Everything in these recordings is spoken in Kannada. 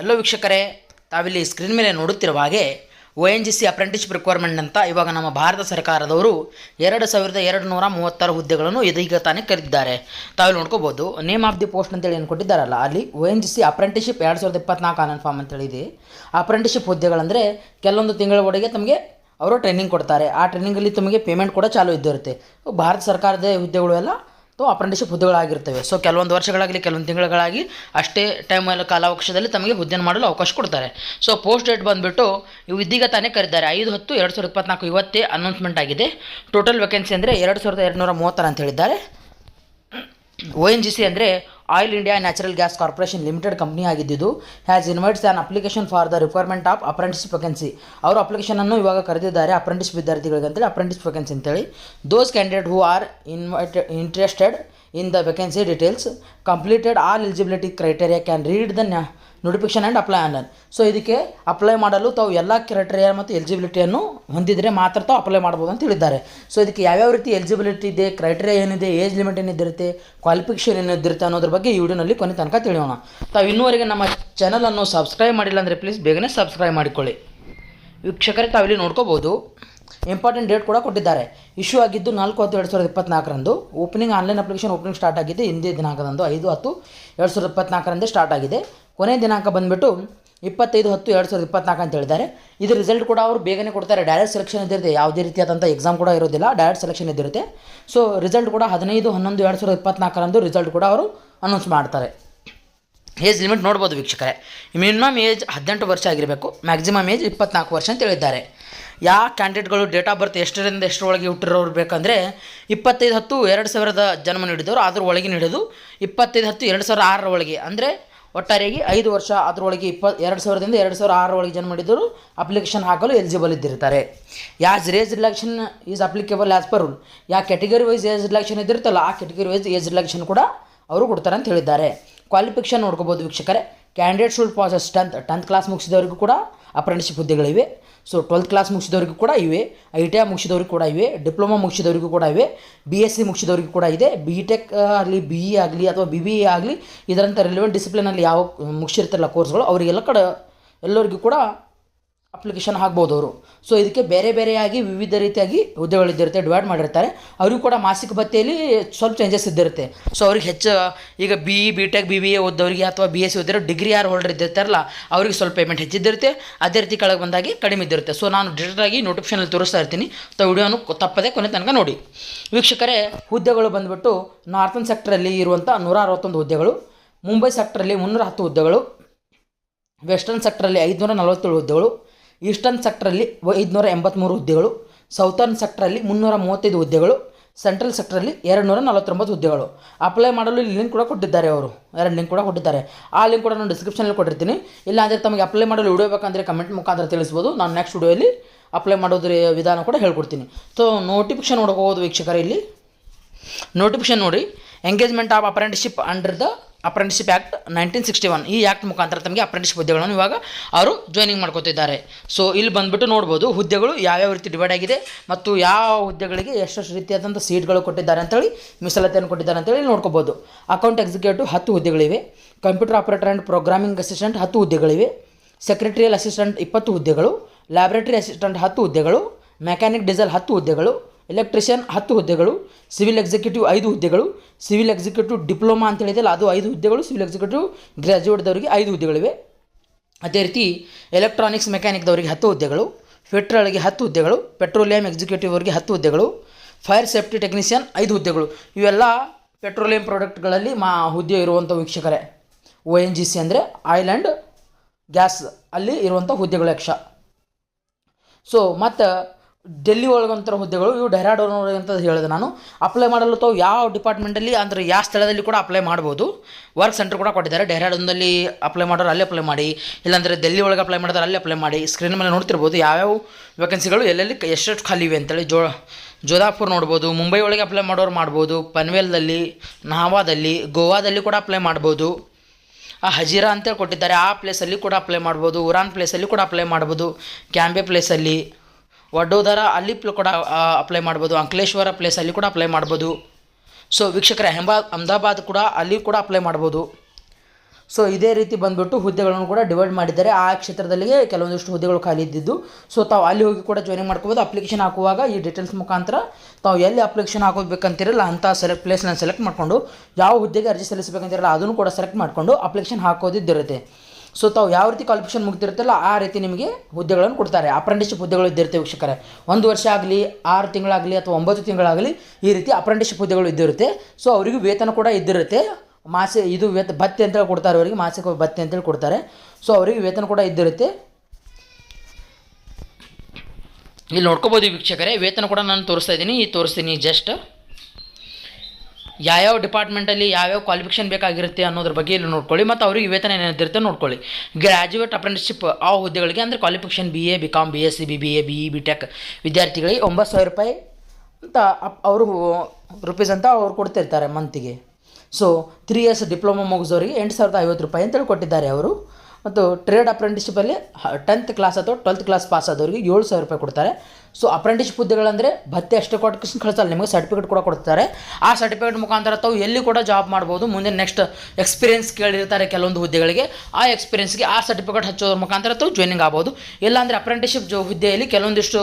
ಹಲೋ ವೀಕ್ಷಕರೇ. ತಾವಿಲ್ಲಿ ಸ್ಕ್ರೀನ್ ಮೇಲೆ ನೋಡುತ್ತಿರುವ ಹಾಗೆ O N G C apprenticeship requirement ಅಂತ ಇವಾಗ ನಮ್ಮ ಭಾರತ ಸರ್ಕಾರದವರು ಎರಡು ಸಾವಿರದ ಎರಡು ನೂರ ಮೂವತ್ತಾರು ಹುದ್ದೆಗಳನ್ನು ಇದೀಗ ತಾನೇ ಕರೆದಿದ್ದಾರೆ. ತಾವಿಲ್ಲಿ ನೋಡ್ಕೋಬೋದು ನೇಮ್ ಆಫ್ ದಿ ಪೋಸ್ಟ್ ಅಂತೇಳಿ ಏನು ಕೊಟ್ಟಿದ್ದಾರಲ್ಲ ಅಲ್ಲಿ O N G C apprenticeship ಎರಡು ಸಾವಿರದ ಇಪ್ಪತ್ನಾಲ್ಕು ಆನನ್ ಫಾರ್ಮ್ ಅಂತೇಳಿದೆ ಅಪ್ರೆಂಟಿಸ್ಶಿಪ್ ಹುದ್ದೆಗಳಂದರೆ ಕೆಲವೊಂದು ತಿಂಗಳ ಒಳಗೆ ತಮಗೆ ಅವರು ಟ್ರೈನಿಂಗ್ ಕೊಡ್ತಾರೆ. ಆ ಟ್ರೈನಿಂಗಲ್ಲಿ ತಮಗೆ ಪೇಮೆಂಟ್ ಕೂಡ ಚಾಲೂ ಇದ್ದಿರುತ್ತೆ. ಭಾರತ ಸರ್ಕಾರದ ಹುದ್ದೆಗಳು ಎಲ್ಲ ಸೊ ಅಪ್ರೆಂಟಿಸ್ಶಿಪ್ ಹುದ್ದೆಗಳಾಗಿರ್ತವೆ. ಸೊ ಕೆಲವೊಂದು ವರ್ಷಗಳಾಗಲಿ, ಕೆಲವೊಂದು ತಿಂಗಳುಗಳಾಗಿ ಅಷ್ಟೇ ಟೈಮಲ್ಲಿ ಕಾಲಾವಕಾಶದಲ್ಲಿ ತಮಗೆ ಹುದ್ದೆಯನ್ನು ಮಾಡಲು ಅವಕಾಶ ಕೊಡ್ತಾರೆ. ಸೊ ಪೋಸ್ಟ್ ಡೇಟ್ ಬಂದುಬಿಟ್ಟು ಇವು ಇದೀಗ ತಾನೇ ಕರೀತಾರೆ. ಐದು, ಹತ್ತು, ಎರಡು ಸಾವಿರದ ಇಪ್ಪತ್ನಾಲ್ಕು ಇವತ್ತೇ ಅನೌನ್ಸ್ಮೆಂಟ್ ಆಗಿದೆ. ಟೋಟಲ್ ವೇಕೆನ್ಸಿ ಅಂದರೆ ಎರಡು ಸಾವಿರದ ಎರಡುನೂರ ಮೂವತ್ತರ ಅಂತ ಹೇಳಿದ್ದಾರೆ. ಒ ಎನ್ ಜಿ ಸಿ ಅಂದರೆ oil India natural gas corporation limited company ಆಗಿದ್ದು has invites on application for the requirement of apprentice vacancy ಅವರು ಅಪ್ಲಿಕೇಶನನ್ನು ಇವಾಗ ಕರೆದಿದ್ದಾರೆ ಅಪ್ರೆಂಟಿಸ್ ವಿದ್ಯಾರ್ಥಿಗಳಿಗೆ ಅಂತೇಳಿ ಅಪ್ರೆಂಟಿಸ್ ವೆಕೆನ್ಸಿ ಅಂತೇಳಿ. Those candidate who are invited interested in the vacancy details completed all eligibility criteria can read the notification and apply online so ಇದಕ್ಕೆ ಅಪ್ಲೈ ಮಾಡಲು ತಾವು ಎಲ್ಲ ಕ್ರೈಟೇರಿಯಾ ಮತ್ತು ಎಲಿಜಿಬಿಲಿಟಿಯನ್ನು ಹೊಂದಿದರೆ ಮಾತ್ರ ತಾವು ಅಪ್ಲೈ ಮಾಡ್ಬೋದು ಅಂತ ಹೇಳಿದ್ದಾರೆ. ಸೊ ಇದಕ್ಕೆ ಯಾವ್ಯಾವ ರೀತಿ ಎಲಿಜಿಬಿಲಿಟಿ ಇದೆ ಕ್ರೈಟೇರಿಯಾ ಏನಿದೆ ಏಜ್ ಲಿಮಿಟ್ ಏನಿದ್ದಿರುತ್ತೆ ಕ್ವಾಲಿಫಿಕೇಷನ್ ಏನಿದ್ದಿರುತ್ತೆ ಅನ್ನೋದ್ರ ಬಗ್ಗೆ ಈ ವಿಡಿಯೋನಲ್ಲಿ ಕೊನೆ ತನಕ ತಿಳಿಯೋಣ. ತಾವು ಇನ್ನೂವರೆಗೆ ನಮ್ಮ ಚಾನಲನ್ನು ಸಬ್ಸ್ಕ್ರೈಬ್ ಮಾಡಿಲ್ಲ ಅಂದರೆ ಪ್ಲೀಸ್ ಬೇಗನೆ ಸಬ್ಸ್ಕ್ರೈಬ್ ಮಾಡಿಕೊಳ್ಳಿ. ವೀಕ್ಷಕರೇ, ತಾವಿಲ್ಲಿ ನೋಡ್ಕೋಬೋದು. ಇಂಪಾರ್ಟೆಂಟ್ ಡೇಟ್ ಕೂಡ ಕೊಟ್ಟಿದ್ದಾರೆ. ಇಶ್ಯೂ ಆಗಿದ್ದು ನಾಲ್ಕು ಹತ್ತು ಎರಡು ಸಾವಿರದ ಇಪ್ಪತ್ನಾಲ್ಕರಂದು. Opening online application opening start ಆಗಿದೆ. ಹಿಂದಿನ ದಿನಾಂಕದಂದು ಐದು ಹತ್ತು ಎರಡು ಸಾವಿರದ ಇಪ್ಪತ್ನಾಲ್ಕರಂದೇ ಸ್ಟಾರ್ಟ್ ಆಗಿದೆ. ಕೊನೆಯ ದಿನಾಂಕ ಬಂದುಬಿಟ್ಟು ಇಪ್ಪತ್ತೈದು ಹತ್ತು ಎರಡು ಸಾವಿರದ ಇಪ್ಪತ್ನಾಲ್ಕು ಅಂತ ಹೇಳಿದ್ದಾರೆ. ಇದು ರಿಸಲ್ಟ್ ಕೂಡ ಅವರು ಬೇಗನೆ ಕೊಡ್ತಾರೆ. ಡೈರೆಕ್ಟ್ ಸೆಲೆಕ್ಷನ್ ಇದ್ದಿರುತ್ತೆ. ಯಾವುದೇ ರೀತಿಯಾದಂಥ ಎಕ್ಸಾಮ್ ಕೂಡ ಇರೋದಿಲ್ಲ. ಡೈರೆಕ್ಟ್ ಸೆಲೆಕ್ಷನ್ ಇದ್ದಿರುತ್ತೆ. ಸೊ ರಿಸಲ್ಟ್ ಕೂಡ ಹದಿನೈದು, ಹನ್ನೊಂದು, ಎರಡು ಸಾವಿರದ ಇಪ್ಪತ್ನಾಲ್ಕರಂದು ರಿಸಲ್ಟ್ ಕೂಡ ಅವರು ಅನೌನ್ಸ್ ಮಾಡ್ತಾರೆ. ಏಜ್ ಲಿಮಿಟ್ ನೋಡ್ಬೋದು ವೀಕ್ಷಕರೇ. ಮಿನಿಮಮ್ ಏಜ್ ಹದಿನೆಂಟು ವರ್ಷ ಆಗಿರಬೇಕು. ಮ್ಯಾಕ್ಸಿಮಮ್ ಏಜ್ ಇಪ್ಪತ್ನಾಲ್ಕು ವರ್ಷ ಅಂತ ಹೇಳಿದ್ದಾರೆ. ಯಾವ ಕ್ಯಾಂಡಿಡೇಟ್ಗಳು ಡೇಟ್ ಆಫ್ ಬರ್ತ್ ಎಷ್ಟರಿಂದ ಎಷ್ಟರೊಳಗೆ ಹುಟ್ಟಿರೋರು ಬೇಕಂದರೆ ಇಪ್ಪತ್ತೈದು ಹತ್ತು ಎರಡು ಸಾವಿರದ ಜನ್ಮ ನೀಡಿದವರು, ಅದ್ರ ಒಳಗೆ ನೀಡೋದು ಇಪ್ಪತ್ತೈದು ಹತ್ತು ಎರಡು ಸಾವಿರ ಆರರ ಒಳಗೆ. ಅಂದರೆ ಒಟ್ಟಾರೆಯಾಗಿ ಐದು ವರ್ಷ ಅದರೊಳಗೆ ಇಪ್ಪ, ಎರಡು ಸಾವಿರದಿಂದ ಎರಡು ಸಾವಿರ ಆರರ ಒಳಗೆ ಜನ್ಮ ಮಾಡಿದವರು ಅಪ್ಲಿಕೇಶನ್ ಹಾಕಲು eligible ಇದ್ದಿರ್ತಾರೆ. As age relaxation is applicable as per rule. ಯಾವ ಕ್ಯಾಟಗರಿ ವೈಸ್ ಏಜ್ ರಿಲ್ಯಾಕ್ಷನ್ ಇದ್ದಿರ್ತಲ್ಲ ಆ ಕ್ಯಾಟಗರಿ ವೈಸ್ ಏಜ್ ರಿಲ್ಯಾಕ್ಷನ್ ಕೂಡ ಅವರು ಕೊಡ್ತಾರೆ ಅಂತ ಹೇಳಿದ್ದಾರೆ. ಕ್ವಾಲಿಫಿಕೇಷನ್ ನೋಡ್ಕೋಬೋದು ವೀಕ್ಷಕರೇ. Candidate should passes tenth. Tenth class ಮುಗಿಸಿದವರಿಗೂ ಕೂಡ ಅಪ್ರೆಂಟಿಸ್ಶಿಪ್ ಹುದ್ದೆಗಳಿವೆ. ಸೊ ಟ್ವೆಲ್ತ್ ಕ್ಲಾಸ್ ಮುಗಿಸಿದವರಿಗೂ ಕೂಡ ಇವೆ ಐ ಟಿ ಐ ಮುಗಿಸಿದವರಿಗೂ ಕೂಡ ಇವೆ ಡಿಪ್ಲೊಮಾ ಮುಗಿಸಿದವರಿಗೂ ಕೂಡ ಇವೆ ಬಿ ಎಸ್ ಸಿ ಮುಗಿಸಿದವರಿಗೂ ಕೂಡ ಇದೆ ಬಿ ಟೆಕ್ ಆಗಲಿ ಬಿ ಇ ಆಗಲಿ ಅಥವಾ ಬಿ ಬಿ ಎ ಆಗಲಿ, ಇದರಂಥ ರಿಲೆವೆಂಟ್ ಡಿಸಿಪ್ಲಿನಲ್ಲಿ ಯಾವ, ಮುಗಿಸಿರ್ತಾರಲ್ಲ ಕೋರ್ಸ್ಗಳು ಅವರಿಗೆಲ್ಲ ಕಡೆ, ಎಲ್ಲರಿಗೂ ಕೂಡ ಅಪ್ಲಿಕೇಶನ್ ಹಾಕ್ಬೋದು ಅವರು. ಸೊ ಇದಕ್ಕೆ ಬೇರೆ ಬೇರೆಯಾಗಿ ವಿವಿಧ ರೀತಿಯಾಗಿ ಹುದ್ದೆಗಳಿದ್ದಿರುತ್ತೆ ಡಿವೈಡ್ ಮಾಡಿರ್ತಾರೆ. ಅವರಿಗೂ ಕೂಡ ಮಾಸಿಕ ಭತ್ತೆಯಲ್ಲಿ ಸ್ವಲ್ಪ ಚೇಂಜಸ್ ಇದ್ದಿರುತ್ತೆ. ಸೊ ಅವ್ರಿಗೆ ಹೆಚ್ಚು, ಈಗ B E B tech B B A ಓದೋರಿಗೆ ಅಥವಾ ಬಿ ಎಸ್ ಸಿ ಓದಿರೋ ಡಿಗ್ರಿ ಯಾರು ಹೋಲ್ಡರ್ ಇದ್ದಿರ್ತಾರಲ್ಲ, ಅವ್ರಿಗೆ ಸ್ವಲ್ಪ ಪೇಮೆಂಟ್ ಹೆಚ್ಚಿದ್ದಿರುತ್ತೆ ಅದೇ ರೀತಿ ಕೆಳಗೆ ಬಂದಾಗಿ ಕಡಿಮೆ ಇದ್ದಿರುತ್ತೆ. ಸೊ ನಾನು ಡೈರೆಕ್ಟಾಗಿ ನೋಟಿಫಿಕೇಶನಲ್ಲಿ ತೋರಿಸ್ತಾ ಇರ್ತೀನಿ. ಸೊ ವಿಡಿಯೋನು ತಪ್ಪದೆ ಕೊನೆ ತನಕ ನೋಡಿ. ವೀಕ್ಷಕರೇ, ಹುದ್ದೆಗಳು ಬಂದುಬಿಟ್ಟು ನಾರ್ತನ್ ಸೆಕ್ಟ್ರಲ್ಲಿ ಇರುವಂಥ ನೂರ ಅರವತ್ತೊಂದು ಹುದ್ದೆಗಳು, ಮುಂಬೈ ಸೆಕ್ಟ್ರಲ್ಲಿ ಮುನ್ನೂರ ಹತ್ತು ಹುದ್ದೆಗಳು ವೆಸ್ಟರ್ನ್ ಸೆಕ್ಟ್ರಲ್ಲಿ ಐದುನೂರ ನಲವತ್ತೇಳು ಹುದ್ದೆಗಳು ಈಸ್ಟರ್ನ್ ಸೆಕ್ಟ್ರಲ್ಲಿ ಐದುನೂರ ಎಂಬತ್ತ್ಮೂರು ಹುದ್ದೆಗಳು, ಸೌತರ್ನ್ ಸೆಕ್ಟ್ರಲ್ಲಿ ಮುನ್ನೂರ ಮೂವತ್ತೈದು ಹುದ್ದೆಗಳು, ಸೆಂಟ್ರಲ್ ಸೆಕ್ಟ್ರಲ್ಲಿ ಎರಡು ನೂರ ನಲವತ್ತೊಂಬತ್ತು ಹುದ್ದೆಗಳು. ಅಪ್ಲೈ ಮಾಡಲು ಲಿಂಕ್ ಕೂಡ ಕೊಟ್ಟಿದ್ದಾರೆ ಅವರು. ಎರಡು ಲಿಂಕ್ ಕೂಡ ಕೊಟ್ಟಿದ್ದಾರೆ. ಆ ಲಿಂಕ್ ಕೂಡ ನಾನು ಡಿಸ್ಕ್ರಿಪ್ಷನಲ್ಲಿ ಕೊಟ್ಟಿರ್ತೀನಿ. ಇಲ್ಲ ಅಂದರೆ ತಮಗೆ ಅಪ್ಲೈ ಮಾಡಲು ವಿಡಿಯೋ ಕಮೆಂಟ್ ಮುಖಾಂತರ ತಿಳಿಸ್ಬೋದು. ನಾನು ನೆಕ್ಸ್ಟ್ ವಿಡಿಯೋಲಿ ಅಪ್ಲೈ ಮಾಡೋದ್ರ ವಿಧಾನ ಕೂಡ ಹೇಳ್ಕೊಡ್ತೀನಿ. ಸೊ ನೋಟಿಫಿಕೇಶನ್ ನೋಡ್ಕೋಬೋದು ವೀಕ್ಷಕರಲ್ಲಿ ನೋಟಿಫಿಕೇಶನ್ ನೋಡಿ engagement of apprenticeship under the apprenticeship act nineteen sixty one ಈ ಆ್ಯಕ್ಟ್ ಮುಖಾಂತರ ತಮಗೆ ಅಪ್ರೆಂಟಿಶಿಪ್ ಹುದ್ದೆಗಳನ್ನು ಇವಾಗ ಅವರು ಜಾಯ್ನಿಂಗ್ ಮಾಡ್ಕೋತಿದ್ದಾರೆ. ಸೊ ಇಲ್ಲಿ ಬಂದುಬಿಟ್ಟು ನೋಡ್ಬೋದು, ಹುದ್ದೆಗಳು ಯಾವ್ಯಾವ ರೀತಿ ಡಿವೈಡ್ ಆಗಿದೆ ಮತ್ತು ಯಾವ ಹುದ್ದೆಗಳಿಗೆ ಎಷ್ಟೆಷ್ಟು ರೀತಿಯಾದಂಥ ಸೀಟ್ಗಳು ಕೊಟ್ಟಿದ್ದಾರೆ ಅಂತೇಳಿ, ಮೀಸಲಾತಿಯನ್ನು ಕೊಟ್ಟಿದ್ದಾರೆ ಅಂತೇಳಿ ನೋಡ್ಕೋಬೋದು. ಅಕೌಂಟ್ ಎಕ್ಸಿಕ್ಯೂಟಿವ್ ಹತ್ತು ಹುದ್ದೆಗಳಿವೆ. Computer operator and programming assistant ಹತ್ತು ಹುದ್ದೆಗಳಿವೆ. ಸೆಕ್ರೆಟರಿಯಲ್ ಅಸಿಸ್ಟೆಂಟ್ ಇಪ್ಪತ್ತು ಹುದ್ದೆಗಳು. ಲ್ಯಾಬ್ರೇಟರಿ ಅಸಿಸ್ಟೆಂಟ್ ಹತ್ತು ಹುದ್ದೆಗಳು. ಮೆಕ್ಯಾನಿಕ್ ಡೀಸೆಲ್ ಹತ್ತು ಹುದ್ದೆಗಳು. ಎಲೆಕ್ಟ್ರಿಷಿಯನ್ ಹತ್ತು ಹುದ್ದೆಗಳು, ಸಿವಿಲ್ ಎಕ್ಸಿಕ್ಯೂಟಿವ್ ಐದು ಹುದ್ದೆಗಳು, ಸಿವಿಲ್ ಎಕ್ಸಿಕ್ಯೂಟಿವ್ ಡಿಪ್ಲೊಮಾ ಅಂತ ಹೇಳಿದೆಯಲ್ಲ, ಅದು ಐದು ಹುದ್ದೆಗಳು, ಸಿವಿಲ್ ಎಕ್ಸಿಕ್ಯೂಟಿವ್ ಗ್ರ್ಯಾಜುಯೇಟ್ದವರಿಗೆ ಐದು ಹುದ್ದೆಗಳಿವೆ. ಅದೇ ರೀತಿ ಎಲೆಕ್ಟ್ರಾನಿಕ್ಸ್ ಮೆಕ್ಯಾನಿಕ್ದವರಿಗೆ ಹತ್ತು ಹುದ್ದೆಗಳು, ಫೆಟ್ರಲ್ಗೆ ಹತ್ತು ಹುದ್ದೆಗಳು, ಪೆಟ್ರೋಲಿಯಂ ಎಕ್ಸಿಕ್ಯೂಟಿವ್ ಅವರಿಗೆ ಹತ್ತು ಹುದ್ದೆಗಳು, ಫೈರ್ ಸೇಫ್ಟಿ ಟೆಕ್ನಿಷಿಯನ್ ಐದು ಹುದ್ದೆಗಳು. ಇವೆಲ್ಲ ಪೆಟ್ರೋಲಿಯಂ ಪ್ರಾಡಕ್ಟ್ಗಳಲ್ಲಿ ಮಾ ಹುದ್ದೆ ಇರುವಂಥ ವೀಕ್ಷಕರೇ. ಒ ಎನ್ ಜಿ ಸಿ ಅಂದರೆ ಆಯಿಲ್ ಆ್ಯಂಡ್ ಗ್ಯಾಸ್ ಅಲ್ಲಿ ಇರುವಂಥ ಹುದ್ದೆಗಳು ಯಕ್ಷ. ಸೊ, ಮತ್ತು ಡೆಲ್ಲಿ ಒಳಗಂತರ ಹುದ್ದೆಗಳು, ಇವು ಡೆಹ್ರಾಡೂನ್ ಅಂತ ಹೇಳಿದೆ ನಾನು. ಅಪ್ಲೈ ಮಾಡಲು ತಾವು ಯಾವ ಡಿಪಾರ್ಟ್ಮೆಂಟಲ್ಲಿ ಅಂದರೆ ಯಾವ ಸ್ಥಳದಲ್ಲಿ ಕೂಡ ಅಪ್ಲೈ ಮಾಡ್ಬೋದು. ವರ್ಕ್ ಸೆಂಟರ್ ಕೂಡ ಕೊಟ್ಟಿದ್ದಾರೆ. ಡೆಹ್ರಾಡೂನ್ದಲ್ಲಿ ಅಪ್ಲೈ ಮಾಡೋರು ಅಲ್ಲಿ ಅಪ್ಲೈ ಮಾಡಿ, ಇಲ್ಲಾಂದರೆ ಡೆಲ್ಲಿ ಒಳಗೆ ಅಪ್ಲೈ ಮಾಡಿದ್ರೆ ಅಲ್ಲಿ ಅಪ್ಲೈ ಮಾಡಿ. ಸ್ಕ್ರೀನ್ ಮೇಲೆ ನೋಡ್ತಿರ್ಬೋದು ಯಾವ್ಯಾವ ವೇಕೆನ್ಸಿಗಳು ಎಲ್ಲೆಲ್ಲಿ ಎಷ್ಟೆಷ್ಟು ಖಾಲಿ ಇವೆ ಅಂತೇಳಿ. ಜೋ, ಜೋಧಾಪುರ್ ನೋಡ್ಬೋದು, ಮುಂಬೈ ಒಳಗೆ ಅಪ್ಲೈ ಮಾಡೋರು ಮಾಡ್ಬೋದು, ಪನ್ವೇಲ್ದಲ್ಲಿ, ನಾವಾದಲ್ಲಿ, ಗೋವಾದಲ್ಲಿ ಕೂಡ ಅಪ್ಲೈ ಮಾಡ್ಬೋದು. ಆ ಹಜೀರಾ ಅಂತೇಳಿ ಕೊಟ್ಟಿದ್ದಾರೆ. ಆ ಪ್ಲೇಸಲ್ಲಿ ಕೂಡ ಅಪ್ಲೈ ಮಾಡ್ಬೋದು ಉರಾನ್ ಪ್ಲೇಸಲ್ಲಿ ಕೂಡ ಅಪ್ಲೈ ಮಾಡ್ಬೋದು ಕ್ಯಾಂಬೆ ಪ್ಲೇಸಲ್ಲಿ ವಡೋದರ ಅಲ್ಲಿ ಕೂಡ ಅಪ್ಲೈ ಮಾಡ್ಬೋದು. ಅಂಕಲೇಶ್ವರ ಪ್ಲೇಸ್ ಅಲ್ಲಿ ಕೂಡ ಅಪ್ಲೈ ಮಾಡ್ಬೋದು. ಸೊ ವೀಕ್ಷಕರ, ಹೆಂಬಾ, ಅಹಮದಾಬಾದ್ ಕೂಡ ಅಲ್ಲಿ ಕೂಡ ಅಪ್ಲೈ ಮಾಡ್ಬೋದು. ಸೊ ಇದೇ ರೀತಿ ಬಂದ್ಬಿಟ್ಟು ಹುದ್ದೆಗಳನ್ನು ಕೂಡ ಡಿವೈಡ್ ಮಾಡಿದ್ದಾರೆ. ಆ ಕ್ಷೇತ್ರದಲ್ಲಿಯೇ ಕೆಲವೊಂದಿಷ್ಟು ಹುದ್ದೆಗಳು ಖಾಲಿ ಇದ್ದಿದ್ದು. ಸೊ ತಾವು ಅಲ್ಲಿ ಹೋಗಿ ಕೂಡ ಜಾಯ್ನಿಂಗ್ ಮಾಡ್ಕೋಬೋದು. ಅಪ್ಲಿಕೇಶನ್ ಹಾಕುವಾಗ ಈ ಡೀಟೇಲ್ಸ್ ಮುಖಾಂತರ ತಾವು ಎಲ್ಲಿ ಅಪ್ಲಿಕೇಶನ್ ಹಾಕೋಬೇಕಂತಿರಲ್ಲ ಅಂಥ ಸೆಲೆಕ್ಟ್ ಪ್ಲೇಸ್ನ ಸೆಲೆಕ್ಟ್ ಮಾಡಿಕೊಂಡು, ಯಾವ ಹುದ್ದೆಗೆ ಅರ್ಜಿ ಸಲ್ಲಿಸಬೇಕಂತಿರಲ್ಲ ಅದನ್ನು ಕೂಡ ಸೆಲೆಕ್ಟ್ ಮಾಡಿಕೊಂಡು ಅಪ್ಲಿಕೇಶನ್ ಹಾಕೋದಿದ್ದಿರುತ್ತೆ. ಸೊ ತಾವು ಯಾವ ರೀತಿ ಕ್ವಾಲಿಫಿಕೇಷನ್ ಮುಗ್ತಿರ್ತಲ್ಲ ಆ ರೀತಿ ನಿಮಗೆ ಹುದ್ದೆಗಳನ್ನು ಕೊಡ್ತಾರೆ. ಅಪ್ರೆಂಟಿಸ್ಶಿಪ್ ಹುದ್ದೆಗಳು ಇದ್ದಿರುತ್ತೆ ವೀಕ್ಷಕರೇ. ಒಂದು ವರ್ಷ ಆಗಲಿ, ಆರು ತಿಂಗಳಾಗಲಿ ಅಥವಾ ಒಂಬತ್ತು ತಿಂಗಳಾಗಲಿ ಈ ರೀತಿ ಅಪ್ರೆಂಟಿಸ್ಶಿಪ್ ಹುದ್ದೆಗಳು ಇದ್ದಿರುತ್ತೆ. ಸೊ ಅವರಿಗೂ ವೇತನ ಕೂಡ ಇದ್ದಿರುತ್ತೆ. ಮಾಸ, ಇದು ವೇತ ಭತ್ತೆ ಅಂತೇಳಿ ಕೊಡ್ತಾರೆ ಅವರಿಗೆ ಮಾಸಿಕ ಭತ್ತೆ ಅಂತೇಳಿ ಕೊಡ್ತಾರೆ. ಸೊ ಅವರಿಗೆ ವೇತನ ಕೂಡ ಇದ್ದಿರುತ್ತೆ. ಇಲ್ಲಿ ನೋಡ್ಕೋಬೋದು ವೀಕ್ಷಕರೇ, ವೇತನ ಕೂಡ ನಾನು ತೋರಿಸ್ತಾ ಇದ್ದೀನಿ. ಈ ತೋರಿಸ್ತೀನಿ ಜಸ್ಟ್ ಯಾವ್ಯಾವ ಡಿಪಾರ್ಟ್ಮೆಂಟಲ್ಲಿ ಯಾವ್ಯಾವ ಕ್ವಾಲಿಫಿಕೇಷನ್ ಬೇಕಾಗಿರುತ್ತೆ ಅನ್ನೋದ್ರ ಬಗ್ಗೆ ಇಲ್ಲಿ ನೋಡ್ಕೊಳ್ಳಿ. ಮತ್ತು ಅವ್ರಿಗೆ ವೇತನ ಏನಿರುತ್ತೆ ನೋಡ್ಕೊಳ್ಳಿ. ಗ್ರ್ಯಾಜುಯೇಟ್ ಅಪ್ರೆಂಟಿಸ್ಶಿಪ್ ಆ ಹುದ್ದೆಗಳಿಗೆ ಅಂದರೆ qualification B A B com B S C B B A B E B tech ವಿದ್ಯಾರ್ಥಿಗಳಿಗೆ ಒಂಬತ್ತು ಸಾವಿರ ರೂಪಾಯಿ ಅಂತ ಅವರು ರುಪೀಸ್ ಅಂತ ಅವ್ರು ಕೊಡ್ತಿರ್ತಾರೆ ಮಂತಿಗೆ ಸೊ ತ್ರೀ ಇಯರ್ಸ್ ಡಿಪ್ಲೊಮಾ ಮುಗಿಸೋರಿಗೆ ಎಂಟು ಸಾವಿರದ ಐವತ್ತು ರೂಪಾಯಿ ಅಂತೇಳಿ ಕೊಟ್ಟಿದ್ದಾರೆ ಅವರು. ಮತ್ತು ಟ್ರೇಡ್ ಅಪ್ರೆಂಟಿಶಿಪಲ್ಲಿ ಟೆಂತ್ ಕ್ಲಾಸ್ ಅಥವಾ ಟ್ವೆಲ್ತ್ ಕ್ಲಾಸ್ ಪಾಸ್ ಆದವರಿಗೆ ಏಳು ಸಾವಿರ ರೂಪಾಯಿ ಕೊಡ್ತಾರೆ. ಸೊ ಅಪ್ರೆಂಟಿಶಿಪ್ ಹುದ್ದೆಗಳಂದರೆ ಭತ್ತೆ ಅಷ್ಟೇ ಕೊಟ್ಟು ಕಳಿಸಲ್ಲ, ನಿಮಗೆ ಸರ್ಟಿಫಿಕೇಟ್ ಕೂಡ ಕೊಡ್ತಾರೆ. ಆ ಸರ್ಟಿಫಿಕೇಟ್ ಮುಖಾಂತರ ತಾವು ಎಲ್ಲಿ ಕೂಡ ಜಾಬ್ ಮಾಡ್ಬೋದು, ಮುಂದೆ ನೆಕ್ಸ್ಟ್ ಎಕ್ಸ್ಪೀರಿಯನ್ಸ್ ಕೇಳಿರ್ತಾರೆ ಕೆಲವೊಂದು ಹುದ್ದೆಗಳಿಗೆ. ಆ ಎಕ್ಸ್ಪೀರಿಯನ್ಸ್ಗೆ ಆ ಸರ್ಟಿಫಿಕೇಟ್ ಹಚ್ಚೋದ್ರ ಮುಖಾಂತರ ತಾವು ಜಾಯ್ನಿಂಗ್ ಆಗ್ಬೋದು. ಇಲ್ಲಾಂದರೆ ಅಪ್ರೆಂಟಿಶಿಪ್ ಹುದ್ದೆಯಲ್ಲಿ ಕೆಲವೊಂದಿಷ್ಟು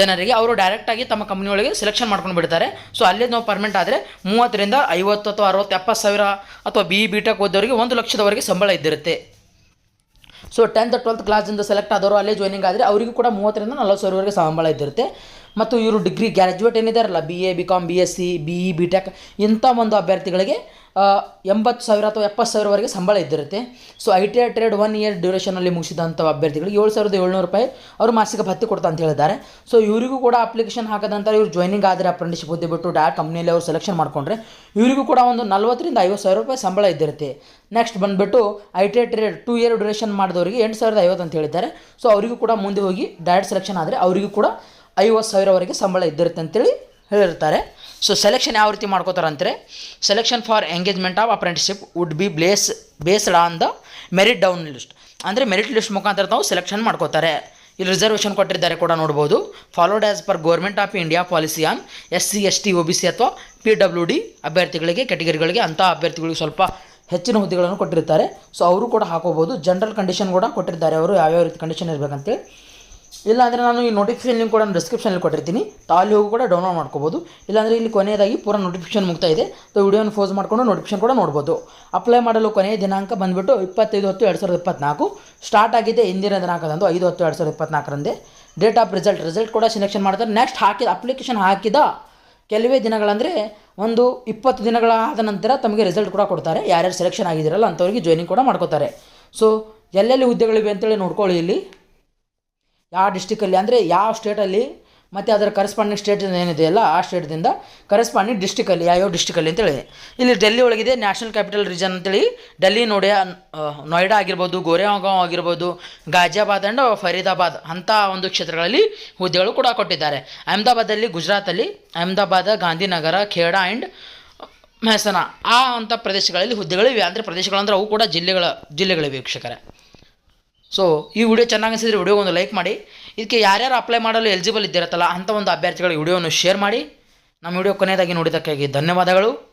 ಜನರಿಗೆ ಅವರು ಡೈರೆಕ್ಟಾಗಿ ತಮ್ಮ ಕಂಪ್ನಿಯೊಳಗೆ ಸೆಲೆಕ್ಷನ್ ಮಾಡ್ಕೊಂಡು ಬಿಡ್ತಾರೆ. ಸೊ ಅಲ್ಲೇ ನಾವು ಪರ್ಮೆಂಟ್ ಆದರೆ ಮೂವತ್ತರಿಂದ ಐವತ್ತು ಅಥವಾ ಅರವತ್ತು, ಎಪ್ಪತ್ತು ಸಾವಿರ ಅಥವಾ ಬಿ ಬಿ ಟೆಕ್ ಓದೋರಿಗೆ ಒಂದು ಲಕ್ಷದವರೆಗೆ ಸಂಬಳ ಇದ್ದಿರುತ್ತೆ. ಸೊ ಟೆಂತ್ ಟ್ವೆಲ್ತ್ ಕ್ಲಾಸಿಂದ ಸೆಲೆಕ್ಟ್ ಆದವರು ಅಲ್ಲೇ ಜಾಯ್ನಿಂಗ್ ಆದರೆ ಅವರಿಗೂ ಕೂಡ ಮೂವತ್ತರಿಂದ ನಲ್ವತ್ತು ಸಾವಿರವರೆಗೆ ಸಂಬಳ ಇದ್ದಿರುತ್ತೆ. ಮತ್ತು ಇವರು degree graduate ಏನಿದ್ದಾರಲ್ಲ B A B com B S C B E B tech ಇಂಥ ಒಂದು ಅಭ್ಯರ್ಥಿಗಳಿಗೆ ಎಂಬತ್ತು ಸಾವಿರ ಅಥವಾ ಎಪ್ಪತ್ತು ಸಾವಿರವರೆಗೆ ಸಂಬಳ ಇದ್ದಿರುತ್ತೆ. So I T I trade one year ಡ್ಯೂರೇಷನಲ್ಲಿ ಮುಗಿಸಿದಂಥ ಅಭ್ಯರ್ಥಿಗಳಿಗೆ ಏಳು ಸಾವಿರದ ಏಳ್ನೂರು ರೂಪಾಯಿ ಅವರು ಮಾಸಿಕ ಭತ್ಯೆ ಕೊಡ್ತಾ ಅಂತ ಹೇಳಿದ್ದಾರೆ. ಸೊ ಇವರಿಗೂ ಕೂಡ ಅಪ್ಲಿಕೇಶನ್ ಹಾಕದಂತ ಇವರು ಜಾಯ್ನಿಂಗ್ ಆದರೆ ಅಪ್ರೆಂಟಿಸ್ಶಿಪ್ ಹುದ್ದೆ ಬಿಟ್ಟು ಡಾ ಕಂಪ್ನಿಯಲ್ಲಿ ಅವರು ಸೆಲೆಕ್ಷನ್ ಮಾಡ್ಕೊಂಡ್ರೆ ಇವರಿಗೂ ಕೂಡ ಒಂದು ನಲ್ವತ್ತರಿಂದ ಐವತ್ತು ಸಾವಿರ ರೂಪಾಯಿ ಸಂಬಳ ಇದ್ದಿರುತ್ತೆ. ನೆಕ್ಸ್ಟ್ ಬಂದುಬಿಟ್ಟು I T I trade two year duration ಮಾಡಿದವರಿಗೆ ಎಂಟು ಸಾವಿರದ ಐವತ್ತು ಅಂತ ಹೇಳಿದ್ದಾರೆ. ಸೊ ಅವರಿಗೂ ಕೂಡ ಮುಂದೆ ಹೋಗಿ ಡೈರೆಕ್ಟ್ ಸೆಲೆಕ್ಷನ್ ಆದರೆ ಅವರಿಗೂ ಕೂಡ ಐವತ್ತು ಸಾವಿರವರೆಗೆ ಸಂಬಳ ಇದ್ದಿರುತ್ತೆ ಅಂತೇಳಿ ಹೇಳಿರ್ತಾರೆ. ಸೊ ಸೆಲೆಕ್ಷನ್ ಯಾವ ರೀತಿ ಮಾಡ್ಕೋತಾರೆ ಅಂದರೆ selection for engagement of apprenticeship would be place based on the merit down list ಅಂದರೆ ಮೆರಿಟ್ ಲಿಸ್ಟ್ ಮುಖಾಂತರ ನಾವು ಸೆಲೆಕ್ಷನ್ ಮಾಡ್ಕೋತಾರೆ. ಇಲ್ಲಿ ರಿಸರ್ವೇಷನ್ ಕೊಟ್ಟಿದ್ದಾರೆ ಕೂಡ ನೋಡ್ಬೋದು. Followed as per government of India policy on S C S T O B C ಅಥವಾ ಪಿ ಡಬ್ಲ್ಯೂ ಡಿ ಅಭ್ಯರ್ಥಿಗಳಿಗೆ ಕೆಟಗರಿಗಳಿಗೆ ಅಂಥ ಅಭ್ಯರ್ಥಿಗಳಿಗೆ ಸ್ವಲ್ಪ ಹೆಚ್ಚಿನ ಹುದ್ದೆಗಳನ್ನು ಕೊಟ್ಟಿರ್ತಾರೆ. ಸೊ ಅವರು ಕೂಡ ಹಾಕೋಬೋದು. ಜನರಲ್ ಕಂಡೀಷನ್ ಕೂಡ ಕೊಟ್ಟಿರ್ತಾರೆ. ಅವರು ಯಾವ್ಯಾವ ರೀತಿ ಕಂಡೀಷನ್ ಇರಬೇಕಂತೇಳಿ. ಇಲ್ಲಾಂದರೆ ನಾನು ಈ ನೋಟಿಫಿಕೇಶನ್ ಲಿಂಕ್ ಕೂಡ ಡಿಸ್ಕ್ರಿಪ್ಷನಲ್ಲಿ ಕೊಟ್ಟಿರ್ತೀನಿ. ತಾಲಿ ಹೋಗಿ ಕೂಡ ಡೌನ್ಲೋಡ್ ಮಾಡ್ಕೋಬೋದು. ಇಲ್ಲಾಂದರೆ ಇಲ್ಲಿ ಕೊನೆಯದಾಗಿ ಪೂರ ನೋಟಿಫಿಕೇಶನ್ ಮುಗ್ತಾ ಇದೆ. ಸೊ ವಿಡಿಯೋನ ಫೋಸ್ ಮಾಡಿಕೊಂಡು ನೋಟಿಫಿಕೇಶನ್ ಕೂಡ ನೋಡ್ಬೋದು. ಅಪ್ಲೈ ಮಾಡಲು ಕೊನೆಯ ದಿನಾಂಕ ಬಂದುಬಿಟ್ಟು ಇಪ್ಪತ್ತೈದು ಹತ್ತು ಎರಡು ಸಾವಿರದ ಇಪ್ಪತ್ನಾಲ್ಕು. ಸ್ಟಾರ್ಟ್ ಆಗಿದೆ ಇಂದಿನ ದಿನಾಂಕದಂದು ಐದು ಹತ್ತು ಎರಡು ಸಾವಿರದ ಇಪ್ಪತ್ನಾಲ್ಕರಂದೇ. ಡೇಟ್ ಆಫ್ ರಿಸಲ್ಟ್ ರಿಸಲ್ಟ್ ಕೂಡ ಸೆಲೆಕ್ಷನ್ ಮಾಡ್ತಾರೆ. ನೆಕ್ಸ್ಟ್ ಹಾಕಿದ ಅಪ್ಲಿಕೇಶನ್ ಹಾಕಿದ ಕೆಲವೇ ದಿನಗಳಂದರೆ ಒಂದು ಇಪ್ಪತ್ತು ದಿನಗಳಾದ ನಂತರ ತಮಗೆ ರಿಸಲ್ಟ್ ಕೂಡ ಕೊಡ್ತಾರೆ. ಯಾರ್ಯಾರು ಸೆಲೆಕ್ಷನ್ ಆಗಿದ್ದೀರಲ್ಲ ಅಂಥವ್ರಿಗೆ ಜಾಯ್ನಿಂಗ್ ಕೂಡ ಮಾಡ್ಕೋತಾರೆ. ಸೊ ಎಲ್ಲೆಲ್ಲಿ ಹುದ್ದೆಗಳಿವೆ ಅಂತೇಳಿ ನೋಡ್ಕೊಳ್ಳಿ ಇಲ್ಲಿ. ಯಾವ ಡಿಸ್ಟಿಕಲ್ಲಿ ಅಂದರೆ ಯಾವ ಸ್ಟೇಟಲ್ಲಿ ಮತ್ತು ಅದರ ಕರೆಸ್ಪಾಂಡಿಂಗ್ ಸ್ಟೇಟ್ ಏನಿದೆಯಲ್ಲ ಆ ಸ್ಟೇಟ್ದಿಂದ ಕರೆಸ್ಪಾಂಡಿಂಗ್ ಡಿಸ್ಟಿಕಲ್ಲಿ ಯಾವ್ಯಾವ ಡಿಸ್ಟಿಕಲ್ಲಿ ಅಂತೇಳಿ ಇಲ್ಲಿ ಡೆಲ್ಲಿ ಒಳಗಿದೆ ನ್ಯಾಷನಲ್ ಕ್ಯಾಪಿಟಲ್ ರೀಜನ್ ಅಂತೇಳಿ ಡೆಲ್ಲಿ ನೋಡಿಯ ನೋಯ್ಡಾ ಆಗಿರ್ಬೋದು ಗೋರೆಗಾಂವ್ ಆಗಿರ್ಬೋದು ಗಾಜಿಯಾಬಾದ್ ಆ್ಯಂಡ್ ಫರೀದಾಬಾದ್ ಅಂಥ ಒಂದು ಕ್ಷೇತ್ರಗಳಲ್ಲಿ ಹುದ್ದೆಗಳು ಕೂಡ ಕೊಟ್ಟಿದ್ದಾರೆ. ಅಹಮದಾಬಾದಲ್ಲಿ ಗುಜರಾತಲ್ಲಿ, ಅಹಮದಾಬಾದ್, ಗಾಂಧಿನಗರ, ಖೇಡಾ ಆ್ಯಂಡ್ ಮೆಹಸನ ಆ ಅಂಥ ಪ್ರದೇಶಗಳಲ್ಲಿ ಹುದ್ದೆಗಳಿವೆ ಅಂದರೆ ಪ್ರದೇಶಗಳಂದ್ರೆ ಅವು ಕೂಡ ಜಿಲ್ಲೆಗಳ, ಜಿಲ್ಲೆಗಳಿವೆ ವೀಕ್ಷಕರೇ. ಸೊ ಈ ವಿಡಿಯೋ ಚೆನ್ನಾಗಿ ಅನಿಸಿದ್ರೆ ವಿಡಿಯೋ ಒಂದು ಲೈಕ್ ಮಾಡಿ. ಇದಕ್ಕೆ ಯಾರ್ಯಾರು ಅಪ್ಲೈ ಮಾಡಲು ಎಲಿಜಿಬಲ್ ಇದ್ದಿರತ್ತಲ್ಲ ಅಂಥ ಒಂದು ಅಭ್ಯರ್ಥಿಗಳಿಗೆ ವಿಡಿಯೋವನ್ನು ಶೇರ್ ಮಾಡಿ. ನಮ್ಮ ವಿಡಿಯೋ ಕೊನೆಯದಾಗಿ ನೋಡಿದ್ದಕ್ಕಾಗಿ ಧನ್ಯವಾದಗಳು.